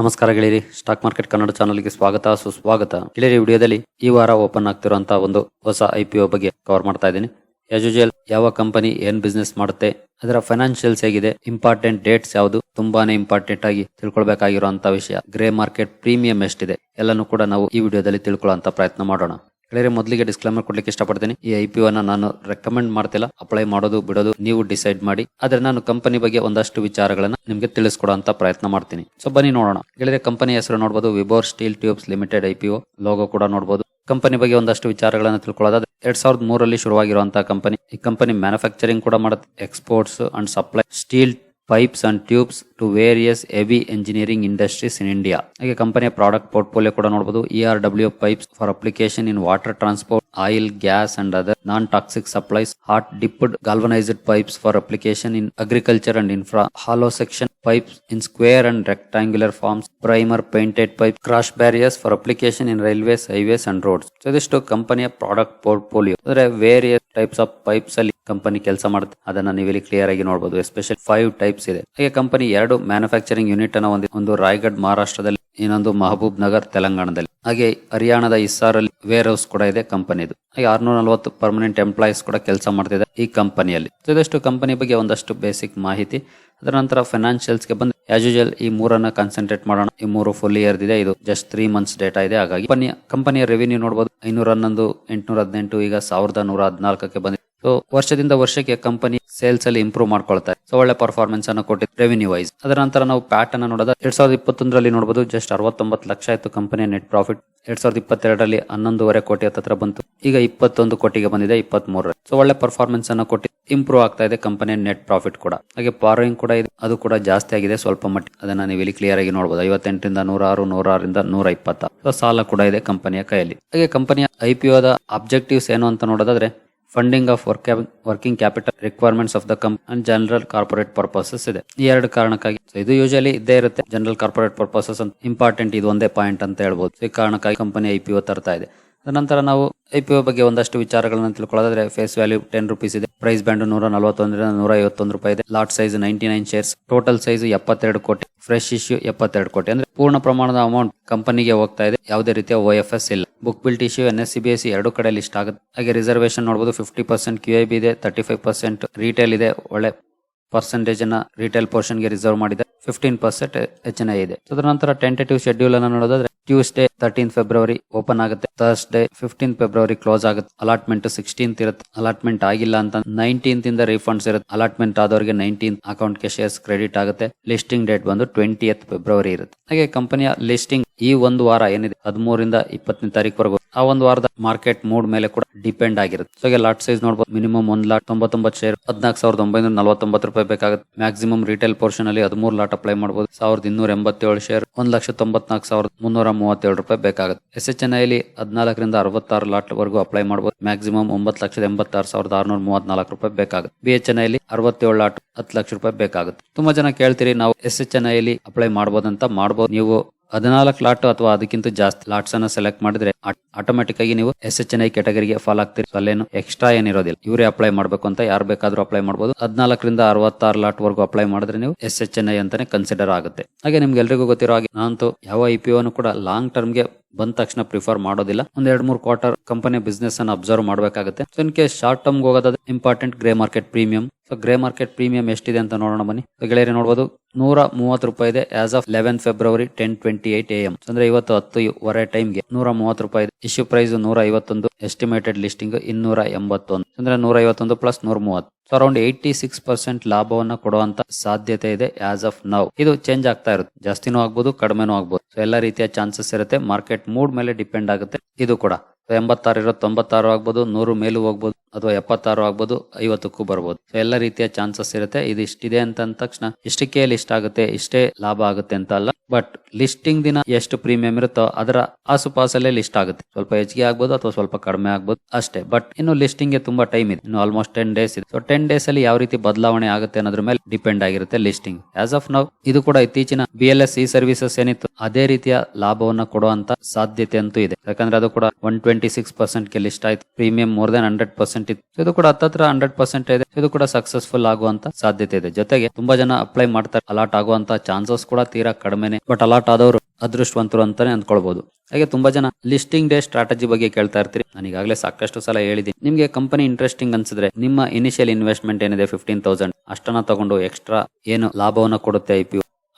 ನಮಸ್ಕಾರ ಗೆಳೆಯರಿ. Stock market Kannada ಚಾನಲ್ಗೆ ಸ್ವಾಗತ, ಸುಸ್ವಾಗತ. ಗೆಳೆಯರಿ ವಿಡಿಯೋದಲ್ಲಿ ಈ ವಾರ ಓಪನ್ ಆಗ್ತಿರುವಂತಹ ಒಂದು ಹೊಸ ಐ ಪಿ ಬಗ್ಗೆ ಕವರ್ ಮಾಡ್ತಾ ಇದ್ದೀನಿ. ಯಜುಜಲ್ ಯಾವ ಕಂಪನಿ ಏನ್ ಬಿಸ್ನೆಸ್ ಮಾಡುತ್ತೆ, ಅದರ ಫೈನಾನ್ಷಿಯಲ್ಸ್ ಹೇಗಿದೆ ಇಂಪಾರ್ಟೆಂಟ್ ಡೇಟ್ಸ್ ಯಾವುದು, ತುಂಬಾನೇ ಇಂಪಾರ್ಟೆಂಟ್ ಆಗಿ ತಿಳ್ಕೊಳ್ಬೇಕಾಗಿರುವಂತಹ ವಿಷಯ. ಗ್ರೇ ಮಾರ್ಕೆಟ್ ಪ್ರೀಮಿಯಂ ಎಷ್ಟಿದೆ, ಎಲ್ಲಾನು ಕೂಡ ನಾವು ಈ ವಿಡಿಯೋದಲ್ಲಿ ತಿಳ್ಕೊಳ್ಳುವಂತ ಪ್ರಯತ್ನ ಮಾಡೋಣ. ಗೆಳೆಯರೆ, ಮೊದಲಿಗೆ ಡಿಸ್ಕ್ಲೇಮರ್ ಕೊಡ್ಲಿಕ್ಕೆ ಇಷ್ಟಪಡ್ತೀನಿ. ಈ ಐ ಪಿ ಓನ ನಾನು ರೆಕಮೆಂಡ್ ಮಾಡ್ತಿಲ್ಲ. ಅಪ್ಲೈ ಮಾಡೋದು ಬಿಡೋದು ನೀವು ಡಿಸೈಡ್ ಮಾಡಿ. ಆದ್ರೆ ನಾನು ಕಂಪನಿ ಬಗ್ಗೆ ಒಂದಷ್ಟು ವಿಚಾರಗಳನ್ನ ನಿಮ್ಗೆ ತಿಳಿಸ್ಕೊಡುವಂತ ಪ್ರಯತ್ನ ಮಾಡ್ತೀನಿ. ಸೊ ಬನ್ನಿ ನೋಡೋಣ. ಗೆಳೆಯರೆ ಕಂಪನಿ ಹೆಸರು ನೋಡಬಹುದು ವಿಬೋರ್ ಸ್ಟೀಲ್ ಟ್ಯೂಬ್ಸ್ ಲಿಮಿಟೆಡ್ ಐ ಲೋಗೋ ಕೂಡ ನೋಡಬಹುದು ಕಂಪನಿ ಬಗ್ಗೆ ಒಂದಷ್ಟು ವಿಚಾರಗಳನ್ನು ತಿಳ್ಕೊಳ್ಳೋದಾದ್ರೆ, ಎರಡ್ ಸಾವಿರದ ಮೂರರಲ್ಲಿ ಶುರುವಾಗಿರುವಂತಹ ಕಂಪನಿ ಈ ಕಂಪನಿ ಮ್ಯಾನುಫ್ಯಾಕ್ಚರಿಂಗ್ ಕೂಡ ಮಾಡುತ್ತೆ. Exports and supply steel pipes and tubes to various heavy engineering industries in India ಹಾಗೆ ಕಂಪನಿಯ ಪ್ರಾಡಕ್ಟ್ ಪೋರ್ಟ್ಫೋಲಿಯೋ ಕೂಡ ನೋಡಬಹುದು E R W pipes for application in water transport oil gas, and other non toxic supplies, hot dipped galvanized pipes for application in agriculture and infra, hollow section pipes in square and rectangular forms, primer painted pipe, crash barriers for application in railways, highways and roads. So ಇದಿಷ್ಟು product portfolio. Portfolio ಅಂದ್ರೆ various types of pipes ಅಲ್ಲಿ company ಕೆಲಸ ಮಾಡುತ್ತೆ ಅದನ್ನ ನೀವು ಇಲ್ಲಿ clear ಆಗಿ ನೋಡಬಹುದು ಎಸ್ಪೆಷಲ್ ಫೈವ್ ಟೈಪ್ಸ್ ಇದೆ ಹಾಗೆ ಕಂಪನಿ ಎರಡು ಮ್ಯಾನುಫ್ಯಾಕ್ಚರಿಂಗ್ ಯೂನಿಟ್ ಅನ್ನ ಒಂದು ರಾಯ್ಗಢ್ ಮಹಾರಾಷ್ಟ್ರದಲ್ಲಿ ಇನ್ನೊಂದು ಮಹಬೂಬ್ ನಗರ್ ತೆಲಂಗಾಣದಲ್ಲಿ. ಹಾಗೆ ಹರಿಯಾಣದ ಇಸ್ಸಾರಲ್ಲಿ ವೇರ್ ಹೌಸ್ ಕೂಡ ಇದೆ ಕಂಪನಿದು. ಹಾಗೆ ಆರ್ನೂರ ನಲವತ್ತು ಪರ್ಮನೆಂಟ್ ಎಂಪ್ಲಾಯೀಸ್ ಕೂಡ ಕೆಲಸ ಮಾಡ್ತಿದೆ ಈ ಕಂಪನಿಯಲ್ಲಿ. ಇದಷ್ಟು ಕಂಪನಿ ಬಗ್ಗೆ ಒಂದಷ್ಟು ಬೇಸಿಕ್ ಮಾಹಿತಿ. ಅದರ ನಂತರ ಫೈನಾನ್ಷಿಯಲ್ಸ್ಗೆ ಬಂದು ಆಸ್ ಯೂಜಲ್ ಈ ಮೂರನ್ನ ಕಾನ್ಸಂಟ್ರೇಟ್ ಮಾಡೋಣ. ಈ ಮೂರು ಫುಲ್ ಇಯರ್ ಇದೆ. ಇದು ಜಸ್ಟ್ ತ್ರೀ ಮಂತ್ಸ್ ಡೇಟಾ ಇದೆ. ಹಾಗಾಗಿ ಕಂಪನಿಯ ಕಂಪನಿಯ ರೆವಿನ್ಯೂ ನೋಡಬಹುದು ಐನೂರ ಹನ್ನೊಂದು ಎಂಟುನೂರ ಹದಿನೆಂಟು ಈಗ ಸಾವಿರದ ನೂರ ಹದಿನಾಲ್ಕಕ್ಕೆ ಬಂದಿದೆ. ಸೊ ವರ್ಷದಿಂದ ವರ್ಷಕ್ಕೆ ಕಂಪನಿ ಸೇಲ್ಸ್ ಅಲ್ಲಿ ಇಂಪ್ರೂವ್ ಮಾಡ್ಕೊಳ್ತಾರೆ ಸೊ ಒಳ್ಳೆ ಪರ್ಫಾರ್ಮೆನ್ಸ್ ಅನ್ನು ಕೊಟ್ಟಿದ್ದು ರೆವಿನ್ಯೂ ವೈಸ್ ಅದರ ನಂತರ ನಾವು ಪ್ಯಾಟ್ ಅನ್ನ ನೋಡೋದ. ಎರಡ್ ಸಾವಿರದ ಇಪ್ಪತ್ತೊಂದರಲ್ಲಿ ನೋಡಬಹುದು ಜಸ್ಟ್ ಅರವತ್ತೊಂಬತ್ತು ಲಕ್ಷ ಇತ್ತು ಕಂಪನಿಯ ನೆಟ್ ಪ್ರಾಫಿಟ್ ಎರಡ್ ಸಾವಿರದ ಇಪ್ಪತ್ತೆರಡರಲ್ಲಿ ಹನ್ನೊಂದುವರೆ ಕೋಟಿ ಹತ್ರ ಬಂತು. ಈಗ ಇಪ್ಪತ್ತೊಂದು ಕೋಟಿಗೆ ಬಂದಿದೆ ಇಪ್ಪತ್ತ್ ಸೊ ಒಳ್ಳೆ ಪರ್ಫಾರ್ಮೆನ್ಸ್ ಅನ್ನು ಕೊಟ್ಟು ಇಂಪ್ರೂವ್ ಆಗ್ತಾ ಇದೆ ಕಂಪನಿಯ ನೆಟ್ ಪ್ರಾಫಿಟ್ ಕೂಡ. ಹಾಗೆ ಪಾರೋಯಿಂಗ್ ಕೂಡ ಇದೆ. ಅದು ಕೂಡ ಜಾಸ್ತಿ ಆಗಿದೆ ಸ್ವಲ್ಪ ಮಟ್ಟ ಅದನ್ನ ನೀವು ಇಲ್ಲಿ ಕ್ಲಿಯರ್ ಆಗಿ ನೋಡಬಹುದು ಐವತ್ತೆಂಟರಿಂದ ನೂರಾರು ನೂರಾರಿಂದ ನೂರ ಇಪ್ಪತ್ತ ಸಾಲ ಕೂಡ ಇದೆ ಕಂಪನಿಯ ಕೈಯಲ್ಲಿ. ಹಾಗೆ ಕಂಪನಿಯ ಐಪಿಒದ ಅಬ್ಜೆಕ್ಟಿವ್ಸ್ ಏನು ಅಂತ ನೋಡೋದಾದ್ರೆ funding of work working capital requirements of the company and general corporate purposes ಇದೆ. ಈ ಎರಡು ಕಾರಣಕ್ಕಾಗಿ ಇದು ಯೂಶಲಿ ಇದ್ದೇ ಇರುತ್ತೆ. ಜನರಲ್ ಕಾರ್ಪೊರೇಟ್ ಪರ್ಪಸಸ್ ಅಂತ ಇಂಪಾರ್ಟೆಂಟ್ ಇದು ಒಂದೇ ಪಾಯಿಂಟ್ ಅಂತ ಹೇಳ್ಬೋದು. ಈ ಕಾರಣಕ್ಕಾಗಿ ಕಂಪನಿ ಐ ಪಿ ತರ್ತಾ ಇದೆ. ನಂತರ ನಾವು ಐ ಪಿ ಒ ಬಗ್ಗೆ ಒಂದಷ್ಟು ವಿಚಾರಗಳನ್ನು ತಿಳ್ಕೊಳ್ಳೋದಾದ್ರೆ ಫೇಸ್ ವ್ಯಾಲ್ಯೂ ಟೆನ್ ರುಪೀಸ್ ಇದೆ. ಪ್ರೈಸ್ ಬ್ಯಾಂಡ್ ನೂರ ನಲವತ್ತೊಂದರಿಂದ ನೂರ ಐವತ್ತೊಂದು ರೂಪಾಯಿ ಇದೆ. Lot size ninety nine shares. Total size ಎಪ್ಪತ್ತೆರಡು ಕೋಟಿ. ಫ್ರೆಶ್ ಇಶ್ಯೂ ಎಪ್ಪತ್ತೆರಡು ಕೋಟಿ. ಅಂದ್ರೆ ಪೂರ್ಣ ಪ್ರಮಾಣದ ಅಮೌಂಟ್ ಕಂಪನಿಗೆ ಹೋಗ್ತಾ ಇದೆ. ಯಾವುದೇ ರೀತಿಯ ಒ ಎಫ್ ಎಸ್ ಇಲ್ಲ. Book built issue, N S C B S ಎರಡು ಕಡೆ ಲಿಸ್ಟ್ ಆಗುತ್ತೆ. ಹಾಗೆ ರಿಸರ್ವೇಶನ್ ನೋಡಬಹುದು fifty percent Q I B ಇದೆ, ತರ್ಟಿ ಫೈವ್ ಪರ್ಸೆಂಟ್ ರಿಟೇಲ್ ಇದೆ. ಒಳ್ಳೆ ಪರ್ಸೆಂಟೇಜ್ ಅನ್ನ ರಿಟೇಲ್ ಪೋರ್ಷನ್ಗೆ ರಿಸರ್ವ್ ಮಾಡಿದೆ. ಫಿಫ್ಟೀನ್ ಪರ್ಸೆಂಟ್ ಹೆಚ್ಚಿನ ಇದೆ. ಅದರ ನಂತರ ಟೆಂಟೇಟಿವ್ ಶೆಡ್ಯೂಲ್ ಅನ್ನ ನೋಡೋದಾದ್ರೆ ಟ್ಯೂಸ್ಡೇ ತರ್ಟೀನ್ ಫೆಬ್ರವರಿ ಓಪನ್ ಆಗುತ್ತೆ. ಥರ್ಸ್ಡೇ ಫಿಫ್ಟೀನ್ ಫೆಬ್ರವರಿ ಕ್ಲೋಸ್ ಆಗುತ್ತೆ. ಅಲಾಟ್ಮೆಂಟ್ ಸಿಕ್ಸ್ಟೀನ್ತ್ ಇರುತ್ತೆ. ಅಲಾಟ್ಮೆಂಟ್ ಆಗಿಲ್ಲ ಅಂತ ನೈನ್ಟೀನ್ತ್ ಇಂದ ರಿಫಂಡ್ಸ್ ಇರುತ್ತೆ. ಅಲಾಟ್ಮೆಂಟ್ ಆದವರಿಗೆ ನೈನ್ಟೀನ್ ಅಕೌಂಟ್ಗೆ ಶೇರ್ಸ್ ಕ್ರೆಡಿಟ್ ಆಗುತ್ತೆ. ಲಿಸ್ಟಿಂಗ್ ಡೇಟ್ ಬಂದು ಟ್ವೆಂಟಿ ಫೆಬ್ರವರಿ ಇರುತ್ತೆ. ಹಾಗೆ ಕಂಪನಿಯ ಲಿಸ್ಟಿಂಗ್ ಈ ಒಂದು ವಾರ ಏನಿದೆ, ಹದಿಮೂರಿಂದ ಇಪ್ಪತ್ತನೇ ತಾರೀಕುವರೆಗೂ ಆ ಒಂದು ವಾರದ ಮಾರ್ಕೆಟ್ ಮೂಡ್ ಮೇಲೆ ಕೂಡ ಡಿಪೆಂಡ್ ಆಗಿರುತ್ತೆ. ಸೊ ಲಾಟ್ ಸೈಜ್ ನೋಡಬಹುದು ಮಿನಿಮಮ್ ಒಂದ್ ಲಾಟ್ ತೊಂಬತ್ತೊಂಬತ್ ಶೇರ್ ಹದಿನಾಲ್ಕು ಸಾವಿರದ ಒಂಬೈನೂರ ನಲವತ್ತೊಂಬತ್ತು ರೂಪಾಯಿ ಬೇಕಾಗುತ್ತೆ. ಮ್ಯಾಕ್ಸಿಮಮ್ ರಿಟೇಲ್ ಪೋರ್ಷನ್ ಅಲ್ಲಿ ಹದಿಮೂರು ಲಾಟ್ ಅಪ್ಲೈ ಮಾಡಬಹುದು ಸಾವಿರದ ಇನ್ನೂರ ಎಂಬತ್ತೇಳು ಶೇರ್ ಒಂದ್ ಲಕ್ಷ ತೊಂಬತ್ನಾಲ್ಕು ಸಾವಿರದ ಮುನ್ನೂರ ಮೂವತ್ತೇಳು ರೂಪಾಯಿ ಬೇಕಾಗುತ್ತೆ. ಎಸ್ ಎಚ್ ಎನ್ ಐಲಿ ಹದಿನಾಲ್ಕರಿಂದ ಅರವತ್ತಾರು ಲಾಟ್ ವರೆಗೂ ಅಪ್ಲೈ ಮಾಡಬಹುದು ಮ್ಯಾಕ್ಸಿಮಮ್ ಒಂಬತ್ತು ಲಕ್ಷದ ಎಂಬತ್ತಾರು ಸಾವಿರದ ಆರ್ನೂರ ಮೂವತ್ನಾಲ್ಕು ರೂಪಾಯಿ ಬೇಕಾಗುತ್ತೆ. ಬಿ ಎಚ್ ಎನ್ ಐಲಿ ಅರವತ್ತೇಳು ಲಾಟ್ ಹತ್ತು ಲಕ್ಷ ರೂಪಾಯಿ ಬೇಕಾಗುತ್ತೆ. ತುಂಬಾ ಜನ ಕೇಳ್ತೀರಿ, ನಾವು ಎಸ್ ಎಚ್ ಎನ್ ಐಲಿ ಅಪ್ಲೈ ಮಾಡಬಹುದಂತ ಮಾಡಬಹುದು ನೀವು ಹದಿನಾಲ್ಕು ಲಾಟ್ ಅಥವಾ ಅದಕ್ಕಿಂತ ಜಾಸ್ತಿ ಲಾಟ್ಸ್ ಅನ್ನ ಸೆಲೆಕ್ಟ್ ಮಾಡಿದ್ರೆ ಆಟೋಮೆಟಿಕ್ ಆಗಿ ನೀವು ಎಸ್ ಎಚ್ ಎನ್ ಐ ಕೆಟಗರಿಗೆ ಫಾಲ್ ಆಗ್ತೀರಿ. ಅಲ್ಲೇನು ಎಕ್ಸ್ಟ್ರಾ ಏನಿರೋದಿಲ್ಲ. ಇವರೇ ಅಪ್ಲೈ ಮಾಡಬೇಕು ಅಂತ ಯಾರು ಬೇಕಾದ್ರೂ ಅಪ್ಲೈ ಮಾಡಬಹುದು ಹದಿನಾಲ್ಕರಿಂದ ಅರವತ್ತಾರು ಲಾಟ್ ವರೆಗೂ ಅಪ್ಲೈ ಮಾಡಿದ್ರೆ ನೀವು ಎಸ್ ಎಚ್ ಎನ್ ಐ ಅಂತಾನೆ ಕನ್ಸಿಡರ್ ಆಗುತ್ತೆ. ಹಾಗೆ ನಿಮ್ಗೆ ಎಲ್ರಿಗೂ ಗೊತ್ತಿರೋ ಹಾಗೆ ನಾನಂತೂ ಯಾವ ಐ ಪಿ ಕೂಡ ಲಾಂಗ್ ಟರ್ಮ್ಗೆ ಬಂದ ತಕ್ಷಣ ಪ್ರಿಫರ್ ಮಾಡೋದಿಲ್ಲ. ಒಂದ್ ಎರಡ್ ಮೂರು ಕ್ವಾರ್ಟರ್ ಕಂಪನಿ ಬಿಸ್ನೆಸ್ ಅನ್ನ ಅಬ್ಸರ್ವ್ ಮಾಡಬೇಕಾಗುತ್ತೆ. So in case short term ಹೋಗೋದಾದ್ರೆ important grey market premium so grey market premium ಎಷ್ಟಿದೆ ಅಂತ ನೋಡೋಣ ಬನ್ನಿ. ಗೆಳೆಯರಿ ನೋಡಬಹುದು ನೂರ ಮೂವತ್ತು ರೂಪಾಯಿ ಇದೆ as of eleven February ten twenty eight M ಅಂದ್ರೆ ಇವತ್ತು ಹತ್ತುವರೆ ಟೈಮ್ಗೆ ನೂರ ಮೂವತ್ತು ರೂಪಾಯಿ ಇದೆ. ಇಶ್ಯೂ ಪ್ರೈಸ್ ನೂರ ಐವತ್ತೊಂದು ಎಸ್ಟಿಮೇಟೆಡ್ ಲಿಸ್ಟಿಂಗ್ ಇನ್ನೂರ ಎಂಬತ್ತೊಂದು. ಅಂದ್ರೆ ನೂರ ಐವತ್ತೊಂದು ಪ್ಲಸ್ ನೂರ ಮೂವತ್ತು. So around eighty six percent ಲಾಭವನ್ನ ಕೊಡುವಂತ ಸಾಧ್ಯತೆ ಇದೆ ಆಸ್ ಆಫ್ ನೌ ಇದು ಚೇಂಜ್ ಆಗ್ತಾ ಇರುತ್ತೆ. ಜಾಸ್ತಿನೂ ಆಗ್ಬೋದು, ಕಡಿಮೆನೂ ಆಗ್ಬೋದು. ಸೊ ಎಲ್ಲ ರೀತಿಯ ಚಾನ್ಸಸ್ ಇರುತ್ತೆ. ಮಾರ್ಕೆಟ್ ಮೂಡ್ ಮೇಲೆ ಡಿಪೆಂಡ್ ಆಗುತ್ತೆ. ಇದು ಕೂಡ. ಎಂಬತ್ತಾರು ಇರೋ ತೊಂಬತ್ತಾರು ಆಗ್ಬೋದು, ನೂರು ಮೇಲೂ ಹೋಗ್ಬೋದು. ಅಥವಾ ಎಪ್ಪತ್ತಾರು ಆಗ್ಬೋದು, ಐವತ್ತಕ್ಕೂ ಬರ್ಬೋದು. ಸೊ ಎಲ್ಲ ರೀತಿಯ ಚಾನ್ಸಸ್ ಇರುತ್ತೆ. ಇದು ಇಷ್ಟಿದೆ ಅಂತ ಅಂದ ತಕ್ಷಣ ಇಷ್ಟಕ್ಕೆ ಲಿಸ್ಟ್ ಆಗುತ್ತೆ, ಇಷ್ಟೇ ಲಾಭ ಆಗುತ್ತೆ ಅಂತ ಅಲ್ಲ. ಬಟ್ ಲಿಸ್ಟಿಂಗ್ ದಿನ ಎಷ್ಟು ಪ್ರೀಮಿಯಂ ಇರುತ್ತೋ ಅದರ ಆಸುಪಾಸಲ್ಲೇ ಲಿಸ್ಟ್ ಆಗುತ್ತೆ. ಸ್ವಲ್ಪ ಹೆಚ್ಚಿಗೆ ಆಗ್ಬೋದು ಅಥವಾ ಸ್ವಲ್ಪ ಕಡಿಮೆ ಆಗ್ಬೋದು, ಅಷ್ಟೇ. ಬಟ್ ಇನ್ನು ಲಿಸ್ಟಿಂಗ್ಗೆ ತುಂಬಾ ಟೈಮ್ ಇದೆ. ಇನ್ನು ಆಲ್ಮೋಸ್ಟ್ ಟೆನ್ ಡೇಸ್ ಇದೆ. ಸೊ ಟೆನ್ ಡೇಸ್ ಅಲ್ಲಿ ಯಾವ ರೀತಿ ಬದಲಾವಣೆ ಆಗುತ್ತೆ ಅನ್ನೋದ್ರ ಮೇಲೆ ಡಿಪೆಂಡ್ ಆಗಿರುತ್ತೆ ಲಿಸ್ಟಿಂಗ್ ಆಸ್ ಆಫ್ ನೌ ಇದು ಕೂಡ ಇತ್ತೀಚಿನ B L S E services ಏನಿತ್ತು, ಅದೇ ರೀತಿಯ ಲಾಭವನ್ನ ಕೊಡುವಂತ ಸಾಧ್ಯತೆ ಅಂತೂ ಇದೆ. ಯಾಕಂದ್ರೆ ಅದು ಕೂಡ ಒನ್ ಟ್ವೆಂಟಿ ಸಿಕ್ಸ್ ಪರ್ಸೆಂಟ್ಗೆ ಲಿಸ್ಟ್ ಆಯ್ತು. Premium more than hundred percent percent ಇದು ಕೂಡ ಹತ್ತತ್ರ ಹಂಡ್ರೆಡ್ ಪರ್ಸೆಂಟ್ ಇದೆ. ಇದು ಕೂಡ ಸಕ್ಸಸ್ಫುಲ್ ಆಗುವಂತ ಸಾಧ್ಯತೆ ಇದೆ. ಜೊತೆಗೆ ತುಂಬಾ ಜನ ಅಪ್ಲೈ ಮಾಡ್ತಾರೆ. ಅಲಾಟ್ ಆಗುವಂತ ಚಾನ್ಸಸ್ ಕೂಡ ತೀರಾ ಕಡಿಮೆನೆ. ಬಟ್ ಅಲಾಟ್ ಆದವರು ಅದೃಷ್ಟವಂತರು ಅಂತಾನೆ ಅಂದ್ಕೊಳ್ಬಹುದು ಹಾಗೆ ತುಂಬಾ ಜನ ಲಿಸ್ಟಿಂಗ್ ಡೇ ಸ್ಟ್ರಾಟಜಿ ಬಗ್ಗೆ ಕೇಳ್ತಾ ಇರ್ತೀರಿ. ನಾನು ಈಗಾಗಲೇ ಸಾಕಷ್ಟು ಸಲ ಹೇಳಿದ್ದೀನಿ. ನಿಮಗೆ ಕಂಪನಿ ಇಂಟ್ರೆಸ್ಟಿಂಗ್ ಅನ್ಸಿದ್ರೆ ನಿಮ್ಮ ಇನಿಷಿಯಲ್ ಇನ್ವೆಸ್ಟ್ಮೆಂಟ್ ಏನಿದೆ ಫಿಫ್ಟೀನ್ ತೌಸಂಡ್ ಅಷ್ಟನ್ನ ತಗೊಂಡು ಎಕ್ಸ್ಟ್ರಾ ಏನು ಲಾಭವನ್ನ ಕೊಡುತ್ತೆ ಐ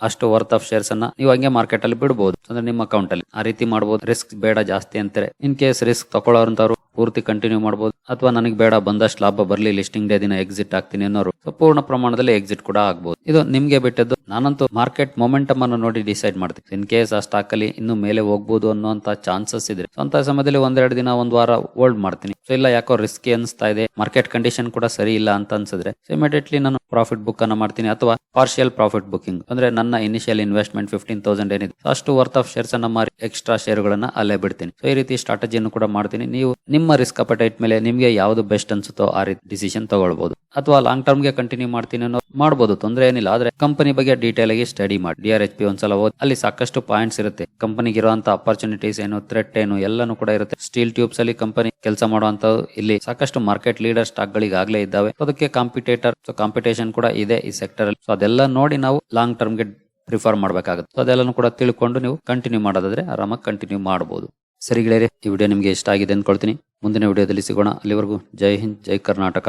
ಅಷ್ಟು ವರ್ತ್ ಆಫ್ ಶೇರ್ಸ್ ಅನ್ನ ನೀವು ಹಂಗೆ ಮಾರ್ಕೆಟ್ ಅಲ್ಲಿ ಬಿಡಬಹುದು ಅಂದ್ರೆ ನಿಮ್ಮ ಅಕೌಂಟ್ ಅಲ್ಲಿ. ಆ ರೀತಿ ಮಾಡಬಹುದು ರಿಸ್ಕ್ ಬೇಡ ಜಾಸ್ತಿ ಅಂತಾರೆ. ಇನ್ ಕೇಸ್ ರಿಸ್ಕ್ ತಗೊಳ್ಳೋರಂತವ್ರು ಪೂರ್ತಿ ಕಂಟಿನ್ಯೂ ಮಾಡಬಹುದು ಅಥವಾ ನನಗೆ ಬೇಡ ಬಂದಷ್ಟು ಲಾಭ ಬರಲಿ ಲಿಸ್ಟಿಂಗ್ ಡೇ ದಿನ ಎಕ್ಸಿಟ್ ಆಗ್ತೀನಿ ಅನ್ನೋರು so ಪೂರ್ಣ ಪ್ರಮಾಣದಲ್ಲಿ ಎಕ್ಸಿಟ್ ಕೂಡ ಆಗಬಹುದು ಇದು ನಿಮ್ಗೆ ಬಿಟ್ಟದ್ದು, ನಾನಂತೂ ಮಾರ್ಕೆಟ್ ಮೊಮೆಂಟಮ್ ಅನ್ನು ನೋಡಿ ಡಿಸೈಡ್ ಮಾಡ್ತೀನಿ. ಇನ್ ಕೇಸ್ ಆ ಸ್ಟಾಕ್ ಅಲ್ಲಿ ಇನ್ನು ಮೇಲೆ ಹೋಗ್ಬೋದು ಅನ್ನುವಂತ ಚಾನ್ಸಸ್ ಇದ್ರೆ ಅಂತ ಸಮಯದಲ್ಲಿ ಒಂದೆರಡು ದಿನ, ಒಂದ್ ವಾರ ಹೋಲ್ಡ್ ಮಾಡ್ತೀನಿ. ಸೊ ಇಲ್ಲ, ಯಾಕೋ ರಿಸ್ಕ್ ಅನಿಸ್ತಾ ಇದೆ ಮಾರ್ಕೆಟ್ ಕಂಡೀಷನ್ ಕೂಡ ಸರಿ ಇಲ್ಲ ಅಂತ ಅನ್ಸಿದ್ರೆ ಇಮಿಡಿಯೇಟ್ಲಿ ನಾನು ಪ್ರಾಫಿಟ್ ಬುಕ್ ಅನ್ನ ಮಾಡ್ತೀನಿ ಅಥವಾ ಪಾರ್ಷಿಯಲ್ ಪ್ರಾಫಿಟ್ ಬುಕಿಂಗ್ ಅಂದ್ರೆ ನನ್ನ ಇನಿಷಿಯಲ್ ಇನ್ವೆಸ್ಟ್ಮೆಂಟ್ ಫಿಫ್ಟೀನ್ ತೌಸಂಡ್ ಏನಿದೆ ಅಷ್ಟು ವರ್ತ್ ಆಫ್ ಶೇರ್ಸ್ ಅನ್ನ ಮಾರಿ ಎಕ್ಸ್ಟ್ರಾ ಶೇರ್ಗಳನ್ನ ಅಲ್ಲೇ ಬಿಡ್ತೀನಿ. ಸೊ ಈ ರೀತಿ ಸ್ಟ್ರಾಟಜಿಯನ್ನು ಕೂಡ ಮಾಡ್ತೀನಿ. ನೀವು ನಿಮ್ಮ ರಿಸ್ಕ್ ಅಪಟೈಟ್ ಮೇಲೆ ನಿಮಗೆ ಯಾವ್ದು ಬೆಸ್ಟ್ ಅನ್ಸುತ್ತೋ ಆ ರೀತಿ ಡಿಸಿಷನ್ ತಗೊಳ್ಬಹುದು ಅಥವಾ ಲಾಂಗ್ ಟರ್ಮ್ಗೆ ಕಂಟಿನ್ಯೂ ಮಾಡ್ತೀನಿ ಅನ್ನೋ ಮಾಡಬಹುದು ತೊಂದರೆ ಏನಿಲ್ಲ. ಆದ್ರೆ ಕಂಪನಿ ಬಗ್ಗೆ ಡೀಟೇಲ್ ಆಗಿ ಸ್ಟಡಿ ಮಾಡಿ. ಡಿ ಆರ್ ಎಚ್ ಪಿ ಒಂದ್ಸಲ ಓದ್, ಅಲ್ಲಿ ಸಾಕಷ್ಟು ಪಾಯಿಂಟ್ಸ್ ಇರುತ್ತೆ. ಕಂಪನಿಗೆ ಇರುವಂತ ಅಪರ್ಚುನಿಟೀಸ್ ಏನು ಥ್ರೆಟ್ ಏನು, ಎಲ್ಲಾನು ಕೂಡ ಇರುತ್ತೆ. ಸ್ಟೀಲ್ ಟ್ಯೂಬ್ಸ್ ಅಲ್ಲಿ ಕಂಪನಿ ಕೆಲಸ ಮಾಡುವಂತ ಇಲ್ಲಿ ಸಾಕಷ್ಟು ಮಾರ್ಕೆಟ್ ಲೀಡರ್ ಸ್ಟಾಕ್ ಗಳಿಗೆ ಆಗ್ಲೇ ಇದ್ದಾವೆ. ಅದಕ್ಕೆ ಕಾಂಪಿಟೇಟರ್ ಸೊ ಕಾಂಪಿಟೇಷನ್ ಕೂಡ ಇದೆ ಈ ಸೆಕ್ಟರ್ ಅಲ್ಲಿ. ಸೊ ಅದೆಲ್ಲ ನೋಡಿ ನಾವು ಲಾಂಗ್ ಟರ್ಮ್ಗೆ ಪ್ರಿಫರ್ ಮಾಡಬೇಕಾಗುತ್ತೆ. ಸೊ ಅದೆಲ್ಲನೂ ಕೂಡ ತಿಳ್ಕೊಂಡು ನೀವು ಕಂಟಿನ್ಯೂ ಮಾಡೋದಾದ್ರೆ ಆರಾಮಾಗಿ ಕಂಟಿನ್ಯೂ ಮಾಡಬಹುದು ಸರಿ ಗೆಳೆಯರೆ, ಈ ವಿಡಿಯೋ ನಿಮಗೆ ಇಷ್ಟ ಆಗಿದೆ ಅನ್ಕೊಳ್ತೀನಿ ಮುಂದಿನ ವಿಡಿಯೋದಲ್ಲಿ ಸಿಗೋಣ. ಅಲ್ಲಿವರೆಗೂ ಜೈ ಹಿಂದ್, ಜೈ ಕರ್ನಾಟಕ.